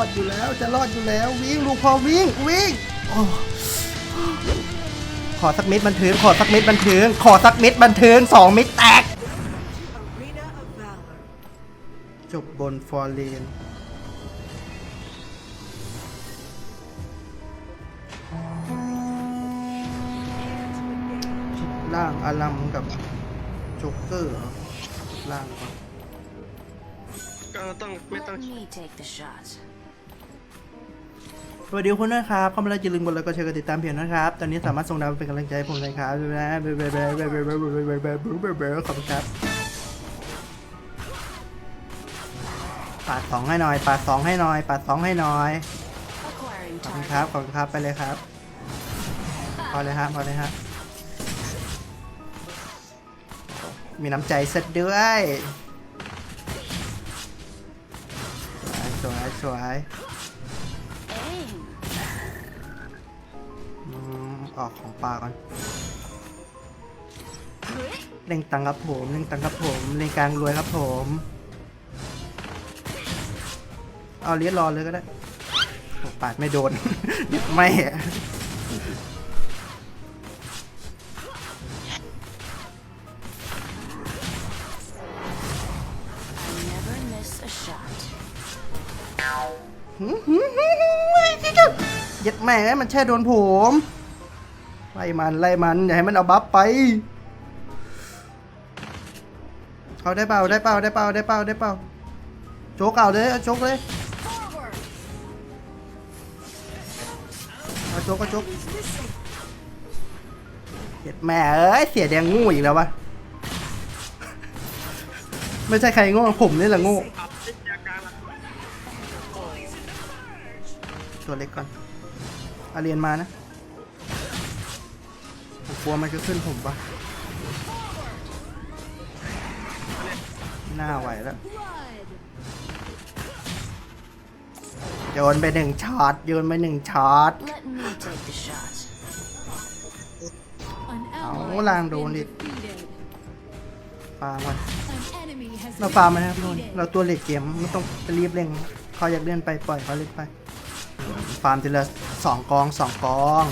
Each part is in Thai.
อดอยู่แล้วจะรอดอยู่แล้ววิ่งลูกพอวิ่งวิ่งโอ้ขอสักเม็ดบันเทิงขอสักเม็ดบันเทิงขอสักเม็ดบันเทิงสองเม็ดแตก Arena of Valor. จบบนฟอร์เรนล่างอารัมกับโจ๊กเกอร์เหรอล่างก่อนก็ต้องไม่ต้อง Let me take the shot. สวัสดีทุกคนะครับเข้ามาแล้วอย่าลืมกดไลค์กดแชร์กดติดตามเพจนะครับ ตอนนี้สามารถส่งดาวเป็นกำลังใจให้ผมเลยครับขอบคุณครับปาดสองให้หน่อยปาดสองให้หน่อยปาดสองให้หน่อยขอบคุณครับขอบคุณครับไปเลยครับพอเลยฮะพอเลยฮะมีน้ำใจเสร็จด้วยสวยสวยสวย ออกของปลาก่อนเล่งตังครับผมเล่งตังครับผมเล่งกลางรวยครับผม เอาเลี้ยนรอเลยก็ได้โอ้ปาดไม่โดนไม่อะ I never miss a shot. เย็ดแม่มันแช่โดนผม ไล่มันไล่มันอย่าให้มันเอาบัฟไป เอาได้เปล่าได้เปล่าได้เปล่าได้เปล่าได้เปล่าโจกเอาเลยโจกเลยเอาโจกเอาโจกเย็ดแม่เอ้ยเสียแดงงูอีกแล้ววะไม่ใช่ใครโง่ผมนี่แหละโง่อัพวิทยาการละตัวเล็กก่อนอาเรียนมานะ กลัวมันจะขึ้นผมปะหน้าไหวแล้วโยนไปหนึ่งช็อตโยนไปหนึ่งช็อตเอา ally ลางโดนดิฟาร์มก่อนเราฟาร์มมานะครับทุนเราตัวเหล็กเกมไม่ต้องไปรีบเร่งเขาอยากเล่นไปปล่อยเขาเล่นไปฟาร์มทีละสองกองสองกอง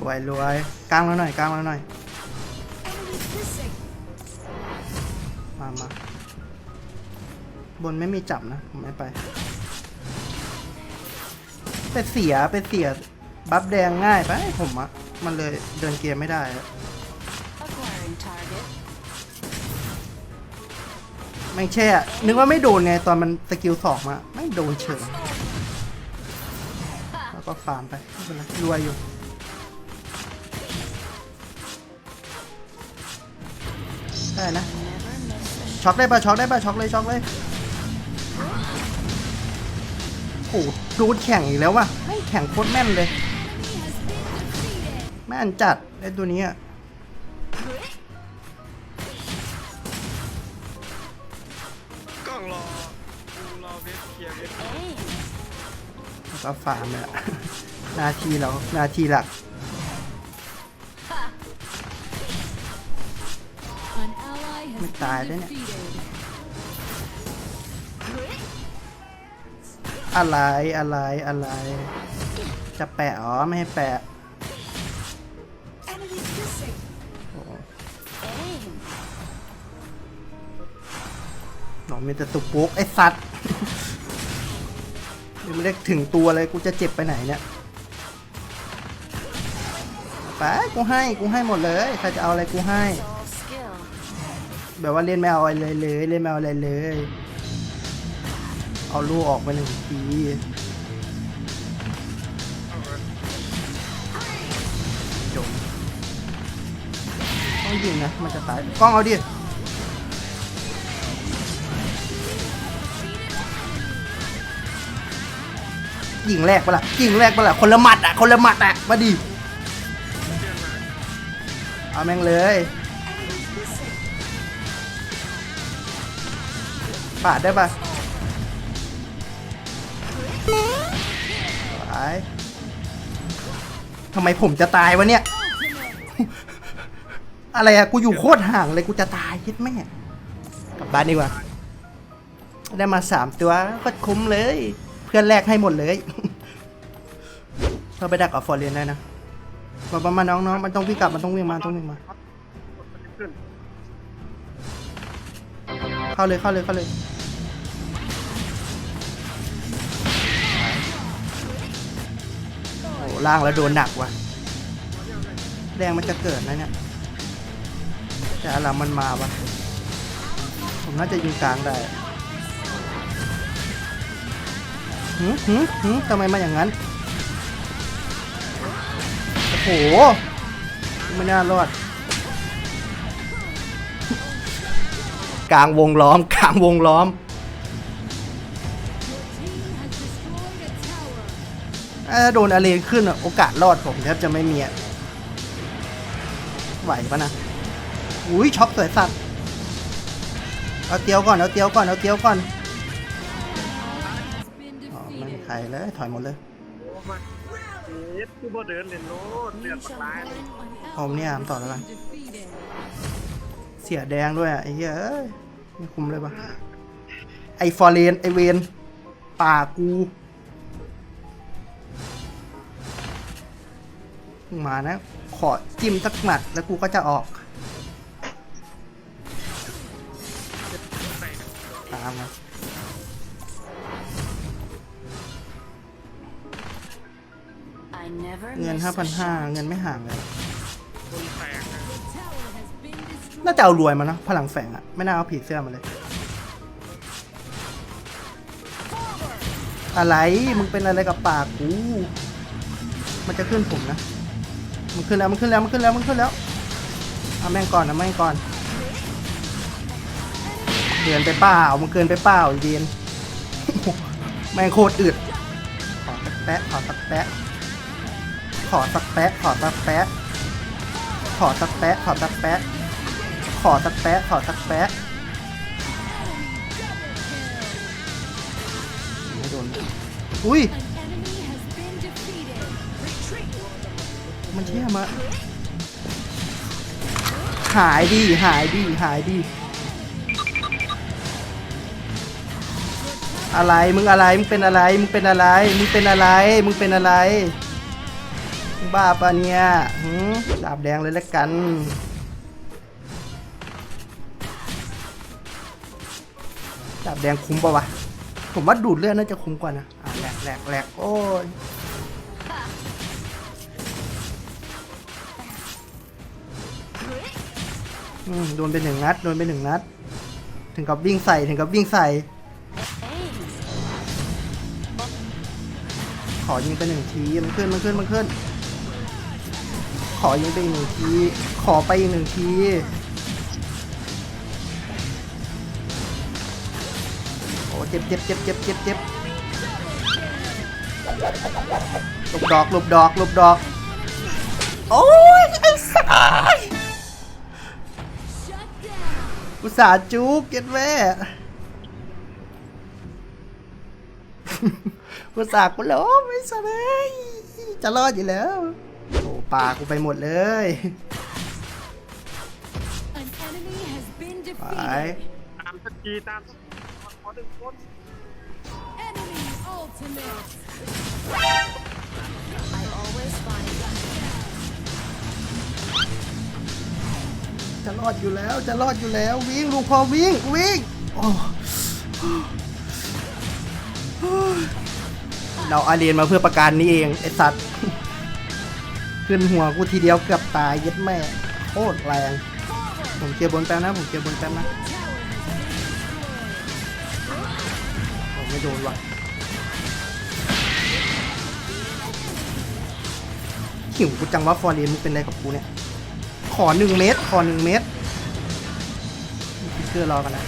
รวยรวยกลางแล้วหน่อยกลางแล้วหน่อยมามาบนไม่มีจับนะผมไม่ไปเป็นเสียเป็นเสียบัฟแดงง่ายไปผมอะมันเลยเดินเกมไม่ได้อะไม่แช่ นึกว่าไม่โดนไงตอนมันสกิลสองมาไม่โดนเฉยแล้วก็ฟาร์มไปไม่เป็นไรรวยอยู่ ได้นะ Never miss a shot. ช็อกได้ปะช็อกได้ปะช็อกเลยช็อกเลยโอ้โหดูดแข่งอีกแล้วว่ะไม่งแข่งโคตรแม่นเลย แม่นจัดไอ้ตัวนี้อะกล้องรอรอเวทเคลียร์เวท Aim. แล้วก็ฟาร์มเนี่ยหน้าที่เราหน้าที่หลัก ally has Mình tài đấy been nè. defeated. อะไรอะไรอะไร จะแปะอ๋อไม่ให้แปะ Enemies missing. โอ้โหนอมีแต่ตุกปุ๊กไอ้สัตว์ยังไม่ได้ถึงตัวเลยกูจะเจ็บไปไหนเนี่ยไปกูให้กูให้หมดเลยใครจะเอาอะไรกูให้ แบบว่าเล่นไม่เอาอะไรเลย เล่นไม่เอาอะไรเลย เอาลูกออกไปหนึ่งทีจบต้องยิงนะ มันจะตายกล้องเอาดิยิงแรกปะล่ะยิงแรกปะล่ะคนละหมัดอะคนละหมัดอะมาดิเอาแม่งเลย ปาดได้ปะไปทำไมผมจะตายวะเนี่ย อะไรอะกูอยู่โคตรห่างเลยกูจะตายคิดแม่กลับบ้านดีกว่า ได้มาสามตัวก็คุ้มเลย เพื่อนแลกให้หมดเลยเราไปดักกับฟอร์เรนได้นะมาประมาณน้องๆมันต้องวิ่งกลับมันต้องวิ่งมาต้องวิ่งมา เข้าเลยเข้าเลยเข้าเลยโอ้ล่างแล้วโดนหนักว่ะแรงมันจะเกิดนะเนี่ยแต่อลัมมันมาว่ะผมน่าจะยิงกลางได้หืมหืมหืมทำไมมาอย่างนั้น โอ้โห ไม่น่ารอด กลางวงล้อม กลางวงล้อม Team has destroyed a tower. ถ้าโดนอาเลนขึ้นอะโอกาสรอดผมแทบจะไม่มีอะไหวปะนะ อุ้ยช็อกสวยสัตว์ เอาเตียวก่อน เอาเตียวก่อน เอาเตียวก่อน Has been อ๋อไม่มี defeated. ใครเลยถอยหมดเลยโอ้มาเอ็ดกูบ่เดินเล่นโลดเลือดปากลาย An ผมเนี่ย ally ถามต่อแล้วกัน has been defeated. เสียแดงด้วยอะไอ้เหี้ยเอ้ยไม่คุ้มเลยปะไอฟอร์เรนไอเวนป่ากูมึงมานะ ขอจิ้มสักหมัดแล้วกูก็จะออก ตามมา I never เงิน miss a 5,500 shot. เงินไม่ห่างเลย น่าจะเอารวยมานะพลังแฝงอะไม่น่าเอาผีเสื้อมาเลย อะไรมึงเป็นอะไรกับปากกู มันจะขึ้นผมนะ มันขึ้นแล้วมันขึ้นแล้วมันขึ้นแล้วมันขึ้นแล้วเอาแม่งก่อนนะแม่งก่อนเกินไปเปล่ามึงเกินไปเปล่าไอ้เดีนแม่งโคตรอึดขอสักแปะขอสักแปะขอสักแปะขอสักแปะขอสักแปะขอสักแปะ ขอสักแปะขอสักแปะไม่โดนอุ้ยมันเชี่ยมาหายดีหายดีหายดี อะไรมึงอะไรมึงเป็นอะไรมึงเป็นอะไรมึงเป็นอะไรมึงเป็นอะไรมึงบ้าปะเนี่ยดาบแดงเลยละกัน ดาบแดงคุ้มปะวะ ผมว่าดูดเลือดน่าจะคุ้มกว่านะอะแหลกแหลกแหลกโอ้ยอืมโดนไปหนึ่งนัดโดนไปหนึ่งนัด ถึงกับวิ่งใส่ถึงกับวิ่งใส่ ขอยิงไปหนึ่งทีมันขึ้นมันขึ้นมันขึ้น ขอยิงไปอีกหนึ่งที ขอไปอีกหนึ่งที เจ็บเจ็บเจ็บเจ็บเจ็บเจ็บหลบดอกหลบดอกหลบดอก โอ้ย ไอ้สาย Shut down. อุตส่าห์จุกเก็ดแม่อุตส่าห์กูล้มไม่สเลย จะรอดอยู่แล้ว โอ้ปากกูไปหมดเลย An enemy has been ไป defeated. ตามสักทีตามสัก ทีขอดึงคน Enemy ultimate. I always find จะรอดอยู่แล้วจะรอดอยู่แล้ววิ่งลูกพอวิ่งวิ่งโอ้เราอาเรียนมาเพื่อประการนี้เองไอ้สัตว์ขึ้นหัวกูทีเดียวเกือบตายเย็ดแม่โคตรแรงผมเกียร์บนแป๊บนะผมเกียร์บนแป๊บนะ โดนว่ะหิวกูจังว่าฟอร์เรนมึงเป็นอะไรกับกูเนี่ย ขอหนึ่งเมตร ขอหนึ่งเมตรพิเกอร์รอกันนะ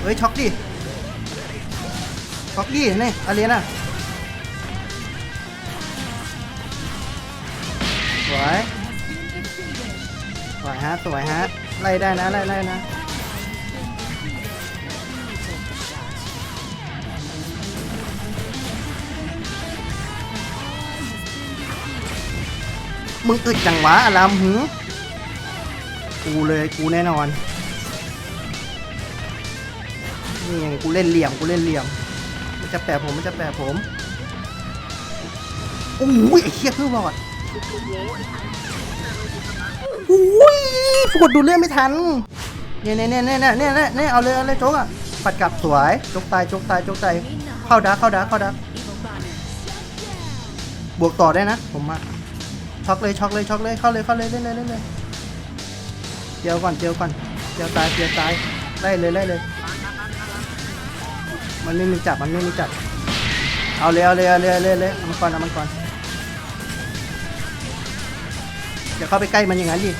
เฮ้ยช็อกดิช็อกดินี่อาเรียนอะสวยสวยฮะสวยฮะไล่ได้นะไล่ไล่นะ มึงอึดจังวะอารามหือกูเลยกูแน่นอนนี่ไงกูเล่นเหลี่ยมกูเล่นเหลี่ยม มันจะแปะผมมันจะแปะผมโอ้ยไอ้เหี้ยเพิ่งรอดโอ้ยกดดูเรื่องไม่ทันเนี่ยเนี่ยเนี่ยเนี่ยเนี่ยเนี่ยเน่เอาเลยเอาเลยโจ๊กอะปัดกลับสวยโจ๊กตายโจ๊กตายโจ๊กตายเข้าดักเข้าดักเข้าดักบวกต่อได้นะผมอะ ช็อกเลยช็อกเลยช็อกเลยเข้าเลยเข้าเลยเล่นเลยเล่นเลยเจียวก่อนเจียวก่อนเจียวตายเจียวตายไล่เลยไล่เลย มันไม่มีจับมันไม่มีจับเอาเลยเอาเลยเอาเลยเอาเลยเอาเลยเอามันก่อนเอามันก่อนอย่าเข้าไปใกล้มันอย่างนั้นดิ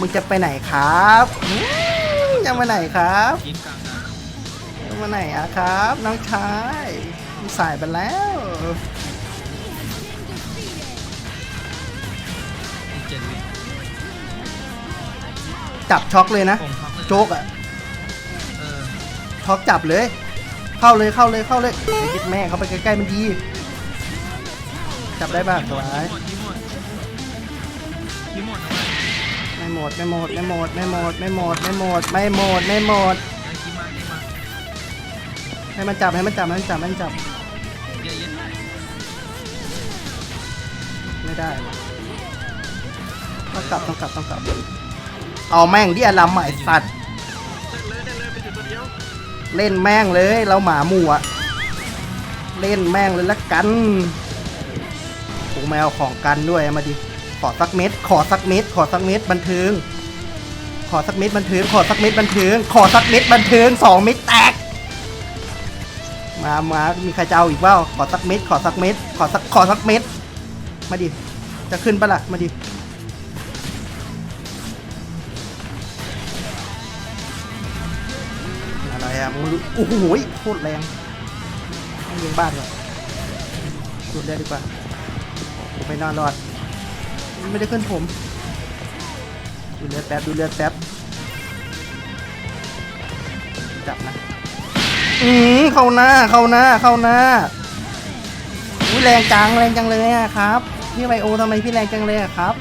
มึงจะไปไหนครับอืมจะไปไหนครับกินกลางนะจะมาไหนอะครับ น้องชาย สายไปแล้วอีกเจ็ดวิจับช็อกเลยนะ ผมพักเลยโจ๊กอะเออช็อกจับเลย เข้าเลยเข้าเลยเข้าเลยไอ้คิดแม่เขาไปใกล้ๆมันดี จับได้ป่ะสวยที่หมดที่หมดเอาไว้ไม่หมดไม่หมดไม่หมดไม่หมดไม่หมดไม่หมดไม่หมดไม่หมด ไอ้กินมากินมาให้มันจับให้มันจับให้มันจับให้มันจับ ได้ต้องกลับต้องกลับต้องกลับ เอาแม่งดิอลัมใหม่สัตว์ เล่นแม่งเลยเราหมาหมู่อะเล่นแม่งเลยละกันผมแมวของกันด้วยมาดิ ขอสักเม็ด ขอสักเม็ด ขอสักเม็ดบันเทิง ขอสักเม็ดบันเทิง ขอสักเม็ดบันเทิง ขอสักเม็ดบันเทิงสองเม็ดแตก มามามีใครจะเอาอีกเปล่าขอสักเม็ด ขอสักเม็ด ขอสัก ขอสักเม็ด มาดิ จะขึ้นปะล่ะ มาดิ อะไรอะมึงรู้โอ้โหโคตรแรงไม่ยิงบ้านหรอกดูดได้ดีกว่า ผมไม่นอนรอด ไม่ได้ขึ้นผม ดูเลือดแป๊บ ดูเลือดแป๊บ จับนะ อืมเข้าหน้า เข้าหน้า เข้าหน้าอุ้ยแรงจัง แรงจังเลยอะครับ พี่ไบโอทำไมพี่แรงจังเลยอะครับ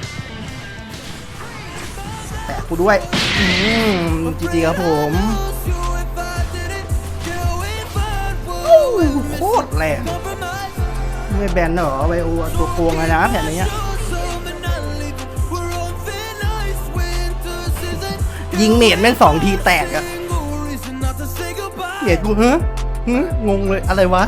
แตะกูด้วย อืมจีจีครับผมโอ้ยโคตรแรงไม่แบนเหรอไบโอตัวโกงเลยนะแผ่นนี้ยิงเมดแม่งสองทีแตกอะเมดกูฮะฮะงงเลยอะไรวะ